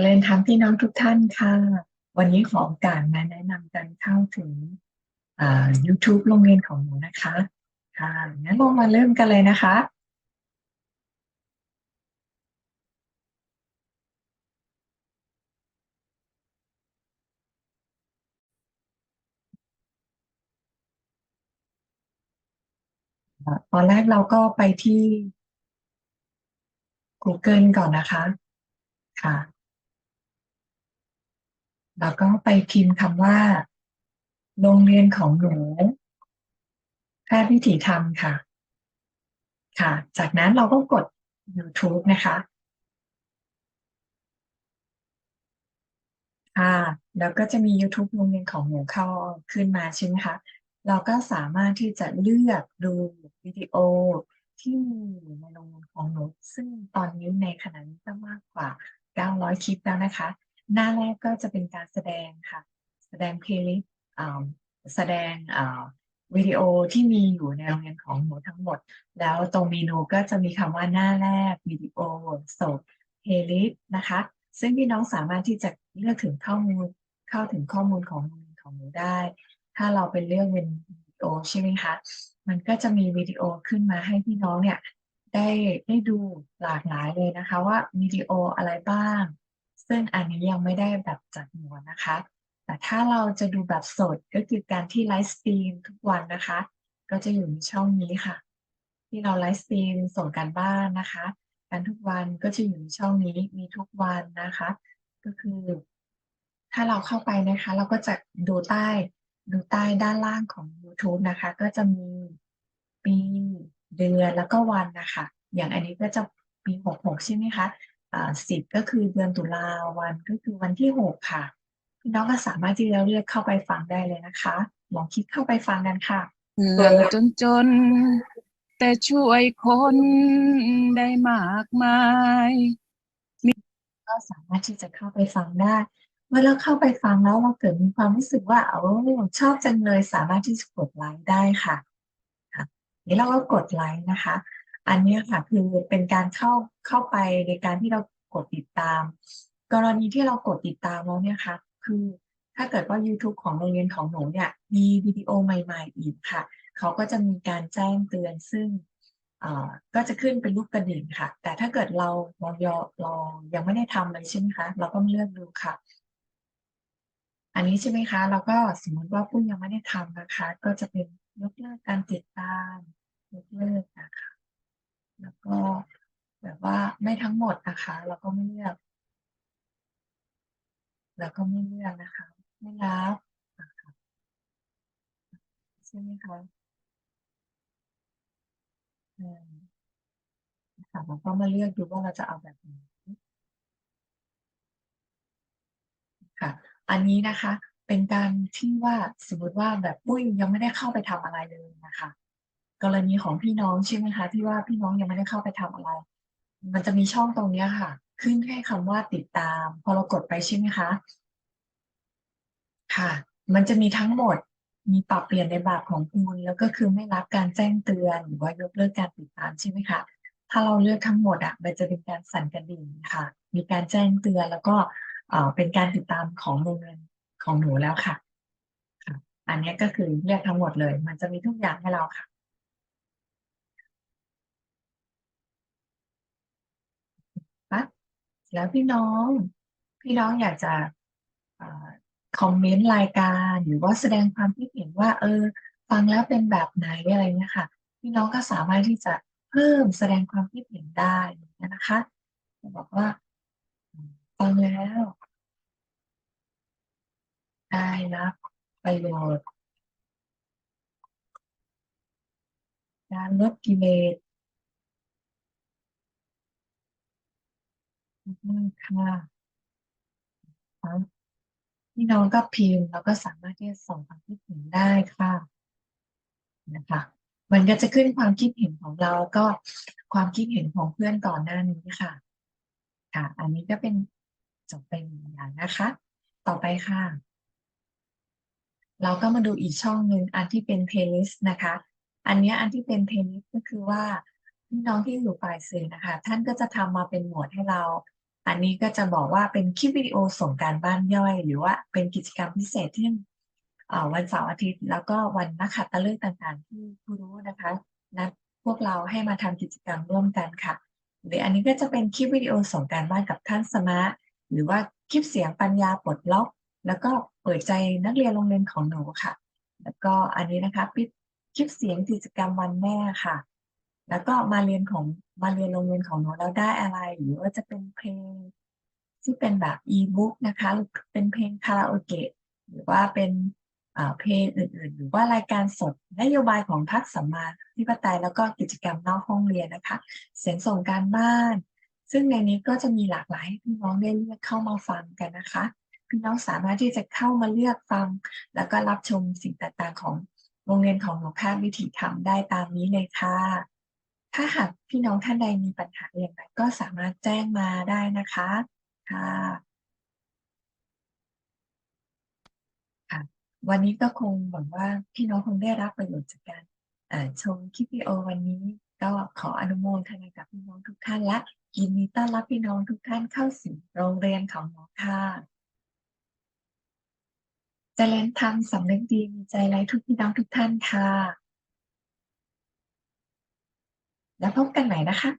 จริญธรรมพี่น้องทุกท่านค่ะ วันนี้ขอโอกาสมาแนะนำการเข้าถึงอ่า YouTube โรงเรียนของหนูนะคะ ค่ะงั้นเรามาเริ่มกันเลยนะคะ ตอนแรกเราก็ไปที่ Google ก่อนนะคะ ค่ะ แล้วก็ไปพิมพ์คำว่า โรงเรียนของหนูแพทย์วิถีธรรมค่ะ ค่ะ จากนั้นเราก็กด YouTube นะคะค่ะแล้วก็จะมี YouTube โรงเรียนของหนูเข้าขึ้นมาใช่ไหมคะ เราก็สามารถที่จะเลือกดูวิดีโอที่มีอยู่ในโรงเรียนของหนู ซึ่งตอนนี้ในขณะนี้ก็มากกว่า 900 คลิปแล้วนะคะ หน้าแรกก็จะเป็นการแสดงค่ะ แสดงเพลย์แสดงวิดีโอที่มีอยู่ในโรงเรียนของหนูทั้งหมด แล้วตรงเมนูก็จะมีคำว่าหน้าแรกวิดีโอสดเพลย์ลิสต์นะคะ ซึ่งพี่น้องสามารถที่จะเลือกถึงข้อมูลเข้าถึงข้อมูลของโรงเรียนของหนูได้ ถ้าเราเป็นเลือกเป็นวิดีโอใช่ไหมคะมันก็จะมีวิดีโอขึ้นมาให้พี่น้องเนี่ยได้ได้ดูหลากหลายเลยนะคะว่าวิดีโออะไรบ้าง ซึ่งอันนี้ยังไม่ได้แบบจัดหมวดนะคะ แต่ถ้าเราจะดูแบบสดก็คือการที่ไลฟ์สตรีมทุกวันนะคะ ก็จะอยู่ในช่องนี้ค่ะ ที่เราไลฟ์สตรีมส่งการบ้านนะคะกันทุกวันก็จะอยู่ในช่องนี้มีทุกวันนะคะ ก็คือ ถ้าเราเข้าไปนะคะ เราก็จะดูใต้ดูใต้ด้านล่างของ YouTube นะคะ ก็จะมีปีเดือนแล้วก็วันนะคะ อย่างอันนี้ก็จะปี66ใช่ไหมคะ สิบก็คือเดือนตุลาวันก็คือวันที่หกค่ะพี่น้องก็สามารถที่จะเรียกเข้าไปฟังได้เลยนะคะลองคลิกเข้าไปฟังกันค่ะเกิดจนจน แต่ช่วยคนได้มากมายก็สามารถที่จะเข้าไปฟังได้ เมื่อเราเข้าไปฟังแล้วเราเกิดมีความรู้สึกว่าโอ้ชอบจังเลยสามารถที่จะกดไลค์ได้ค่ะค่ะนี่เราก็กดไลค์นะคะ อันนี้ค่ะคือเป็นการเข้าเข้าไปในการที่เรากดติดตาม กรณีที่เรากดติดตามแล้วเนี่ยค่ะคือถ้าเกิดว่า YouTube ของโรงเรียนของหนูเนี่ยมีวิดีโอใหม่ๆอีกค่ะ เขาก็จะมีการแจ้งเตือนซึ่งก็จะขึ้นเป็นรูปกระดิ่งค่ะ แต่ถ้าเกิดเราเรายอเรายังไม่ได้ทำเลยใช่ไหมคะ เราก็มาเลือกดูค่ะ อันนี้ใช่ไหมคะ เราก็สมมติว่าผู้ยังไม่ได้ทำนะคะ ก็จะเป็นยกเลิกการติดตามยกเลิกนะคะ แล้วก็แบบว่าไม่ทั้งหมดนะคะเราก็ไม่เลือก แล้วก็ไม่เลือกนะคะ ไม่รับใช่ไหมคะเออค่ะเราก็มาเลือกดูว่าเราจะเอาแบบไหนค่ะ อันนี้นะคะ เป็นการที่ว่าสมมติว่าแบบปุ้ยยังไม่ได้เข้าไปทำอะไรเลยนะคะ กรณีของพี่น้องใช่ไหมคะที่ว่าพี่น้องยังไม่ได้เข้าไปทำอะไร มันจะมีช่องตรงเนี้ยค่ะ ขึ้นแค่คำว่าติดตาม พอเรากดไปใช่ไหมคะ ค่ะ มันจะมีทั้งหมดมีปรับเปลี่ยนในแบบของคุณแล้วก็คือไม่รับการแจ้งเตือนหรือว่ายกเลิกการติดตามใช่ไหมคะถ้าเราเลือกทั้งหมดอะมันจะเป็นการสั่นกระดิ่งค่ะ มีการแจ้งเตือนแล้วก็เอ่อเป็นการติดตามของโรงเรียนของหนูแล้วค่ะค่ะ อันนี้ก็คือเลือกทั้งหมดเลย มันจะมีทุกอย่างให้เราค่ะ ปั๊บ แล้วพี่น้อง พี่น้องอยากจะอคอมเมนต์รายการหรือว่าแสดงความคิดเห็นว่า เออ ฟังแล้วเป็นแบบไหนอะไรเงี้ยค่ะ พี่น้องก็สามารถที่จะเพิ่มแสดงความคิดเห็นได้นะคะบอกว่าฟังแล้วได้รับประโยชน์การลดกิเลส มากค่ะครับพี่น้องก็พิมพ์แล้วก็สามารถที่จะส่งความคิดเห็นได้ค่ะนะคะ มันก็จะขึ้นความคิดเห็นของเราก็ความคิดเห็นของเพื่อนก่อนหน้านี้ค่ะ ค่ะ อันนี้ก็เป็นจบเป็นอย่างนะคะ ต่อไปค่ะ เราก็มาดูอีกช่องหนึ่งอันที่เป็น playlist นะคะ อันเนี้ยอันที่เป็น playlist ก็คือว่าพี่น้องที่อยู่ฝ่ายสื่อนะคะ ท่านก็จะทำมาเป็นหมวดให้เรา อันนี้ก็จะบอกว่าเป็นคลิปวิดีโอส่งการบ้านย่อย หรือว่าเป็นกิจกรรมพิเศษที่วันเสาร์อาทิตย์ แล้วก็วันนักขัตฤกษ์ต่างๆ ที่ผู้รู้นะคะนัดพวกเราให้มาทำกิจกรรมร่วมกันค่ะหรืออันนี้ก็จะเป็นคลิปวิดีโอส่งการบ้านกับท่านสมาหรือว่าคลิปเสียงปัญญาปลดล็อก แล้วก็เปิดใจนักเรียนโรงเรียนของหนูค่ะ แล้วก็อันนี้นะคะคลิปเสียงกิจกรรมวันแม่ค่ะ แล้วก็มาเรียนของมาเรียนโรงเรียนของหนูแล้วได้อะไร หรือว่าจะเป็นเพลงที่เป็นแบบอีบุ๊กนะคะหรือเป็นเพลงคาราโอเกะหรือว่าเป็นเพลงอื่น ๆ หรือว่ารายการสดนโยบายของพรรคสัมมาธิปไตยแล้วก็กิจกรรมนอกห้องเรียนนะคะ เสียงส่งการบ้าน ซึ่งในนี้ก็จะมีหลากหลายให้พี่น้องได้เลือกเข้ามาฟังกันนะคะ พี่น้องสามารถที่จะเข้ามาเลือกฟัง แล้วก็รับชมสิ่งต่างๆของโรงเรียนของหลวงพ่อวิถีธรรมได้ตามนี้เลยค่ะ ถ้าหากพี่น้องท่านใดมีปัญหาอย่างไรก็สามารถแจ้งมาได้นะคะค่ะวันนี้ก็คงหวังว่าพี่น้องคงได้รับประโยชน์จากการชมคลิปวิดีโอวันนี้ก็ขออนุโมทนากับพี่น้องทุกท่านและยินดีต้อนรับพี่น้องทุกท่านเข้าสู่โรงเรียนของหมอค่ะเจริญธรรมสำนึกดีมีใจไร้ทุกพี่น้องทุกท่านค่ะ แล้วพบกันใหม่นะคะ